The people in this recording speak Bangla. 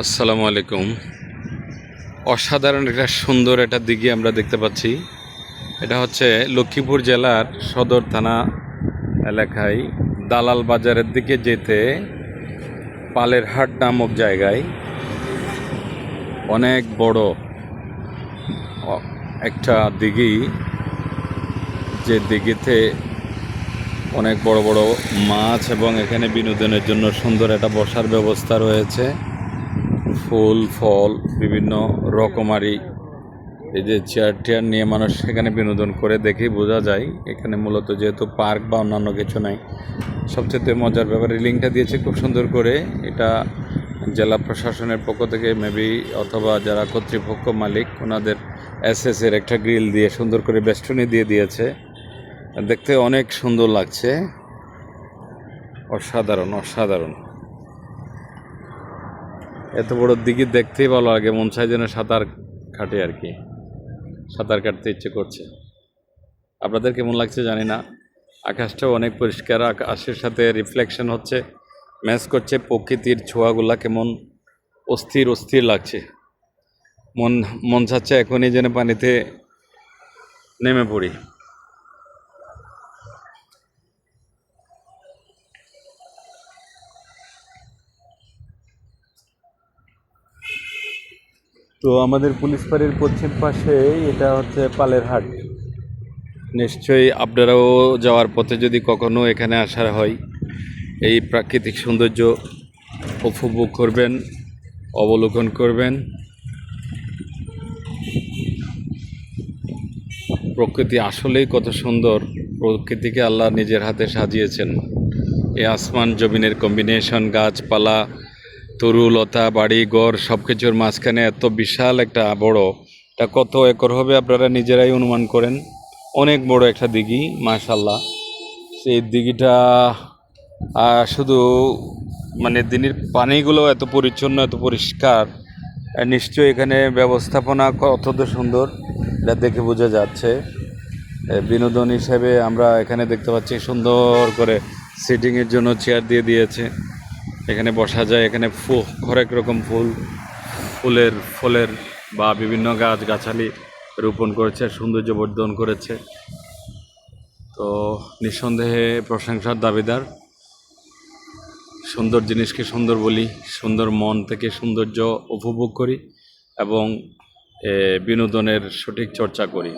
আসসালামু আলাইকুম। অসাধারণ একটা সুন্দর একটা দিঘি আমরা দেখতে পাচ্ছি। এটা হচ্ছে লক্ষ্মীপুর জেলার সদর থানা এলাকায় দালাল বাজারের দিকে যেতে পালেরহাট নামক জায়গায় অনেক বড় একটা দিঘি। যে দিঘিতে অনেক বড় বড় মাছ এবং এখানে বিনোদনের জন্য সুন্দর একটা বসার ব্যবস্থা রয়েছে। ফুল, ফল, বিভিন্ন রকমারি। এই যে চেয়ার টেয়ার নিয়ে মানুষ সেখানে বিনোদন করে দেখেই বোঝা যায়। এখানে মূলত যেহেতু পার্ক বা অন্যান্য কিছু নাই, সবচেয়ে মজার ব্যাপারে লিঙ্কটা দিয়েছে খুব সুন্দর করে। এটা জেলা প্রশাসনের পক্ষ থেকে মেবি অথবা যারা কর্তৃপক্ষ মালিক, ওনাদের এস এর একটা গ্রিল দিয়ে সুন্দর করে বেষ্টনী দিয়ে দিয়েছে। দেখতে অনেক সুন্দর লাগছে। অসাধারণ অসাধারণ। এত বড় দিঘি দেখতেই ভালো লাগে, মন চাই যেন সাঁতার কাটে আর কি। সাঁতার কাটতে ইচ্ছে করছে। আপনাদের কেমন লাগছে জানি না। আকাশটাও অনেক পরিষ্কার আকাশের সাথে রিফ্লেকশন হচ্ছে ম্যাচ করছে প্রকৃতির ছোঁয়াগুলা কেমন অস্থির অস্থির লাগছে। মন মন চাচ্ছে এখনই যেন পানিতে নেমে পড়ি। তো আমাদের পুলিশ বাড়ির পশ্চিম পাশে এটা হচ্ছে পালের হাট। নিশ্চয়ই আপনারাও যাওয়ার পথে যদি কখনো এখানে আসার হয়, এই প্রাকৃতিক সৌন্দর্য উপভোগ করবেন, অবলোকন করবেন। প্রকৃতি আসলেই কত সুন্দর, প্রকৃতিকে আল্লাহ নিজের হাতে সাজিয়েছেন। এই আসমান জমিনের কম্বিনেশন গাছপালা তরুলতা বাড়ি, ঘর সব কিছুর মাঝখানে এত বিশাল একটা বড়। এটা কত একর হবে আপনারা নিজেরাই অনুমান করেন। অনেক বড় একটা দিঘি মাশাল্লাহ সেই দিঘিটা শুধু মানে দিনের পানিগুলো এত পরিচ্ছন্ন, এত পরিষ্কার নিশ্চয়ই এখানে ব্যবস্থাপনা কত সুন্দর। এটা দেখে বোঝা যাচ্ছে। বিনোদন হিসেবে আমরা এখানে দেখতে পাচ্ছি সুন্দর করে সিটিংয়ের জন্য চেয়ার দিয়ে দিয়েছে। এখানে বসা যায়, এখানে হরেক রকম ফুল, ফুলের, ফলের বা বিভিন্ন গাছ গাছালি রোপণ করেছে, সৌন্দর্য বর্ধন করেছে। তো নিঃসন্দেহে প্রশংসার দাবিদার। সুন্দর জিনিসকে সুন্দর বলি, সুন্দর মন থেকে সৌন্দর্য উপভোগ করি এবং বিনোদনের সঠিক চর্চা করি।